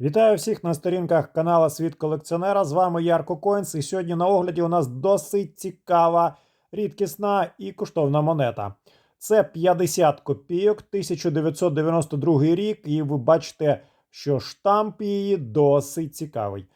Вітаю всіх на сторінках канала Світ колекціонера. З вами Ярко Коінс. І сьогодні на огляді у нас досить цікава, рідкісна і коштовна монета. Це 50 копійок, 1992 рік, і ви бачите, що штамп її досить цікавий.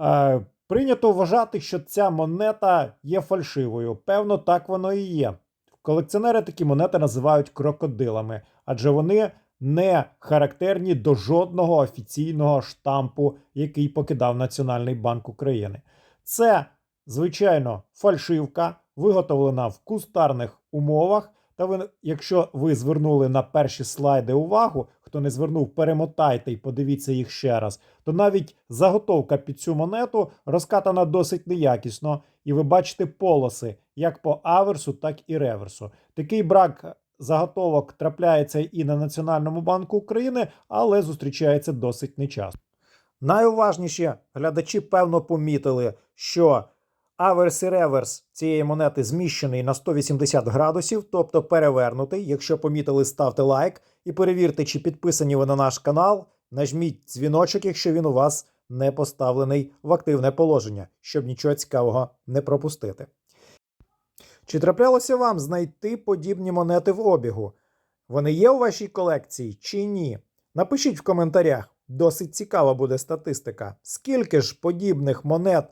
Е, прийнято вважати, що ця монета є фальшивою. Певно, так воно і є. Колекціонери такі монети називають крокодилами, адже вони не характерні до жодного офіційного штампу, який покидав Національний банк України. Це, звичайно, фальшивка, виготовлена в кустарних умовах. Та ви, якщо ви звернули на перші слайди увагу, хто не звернув, перемотайте і подивіться їх ще раз, то навіть заготовка під цю монету розкатана досить неякісно, і ви бачите полоси як по аверсу, так і реверсу. Такий брак заготовок трапляється і на Національному банку України, але зустрічається досить нечасто. Найуважніші глядачі певно помітили, що аверс і реверс цієї монети зміщений на 180 градусів, тобто перевернутий. Якщо помітили, ставте лайк і перевірте, чи підписані ви на наш канал. Нажміть дзвіночок, якщо він у вас не поставлений в активне положення, щоб нічого цікавого не пропустити. Чи траплялося вам знайти подібні монети в обігу? Вони є у вашій колекції чи ні? Напишіть в коментарях. Досить цікава буде статистика. Скільки ж подібних монет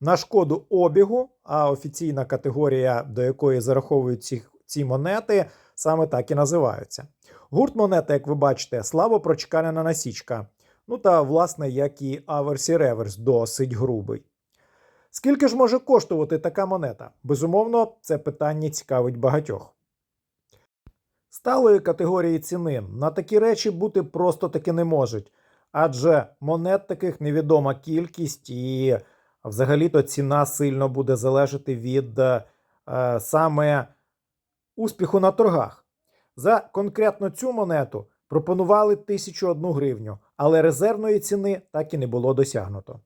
на шкоду обігу, а офіційна категорія, до якої зараховують ці, ці монети, саме так і називаються. Гурт монети, як ви бачите, слабо прочеканена насічка. Ну та, власне, як і аверс і реверс, досить грубий. Скільки ж може коштувати така монета? Безумовно, це питання цікавить багатьох. Сталої категорії ціни на такі речі бути просто таки не можуть, адже монет таких невідома кількість, і взагалі-то ціна сильно буде залежати від е, саме успіху на торгах. За конкретно цю монету пропонували 1001 гривню, але резервної ціни так і не було досягнуто.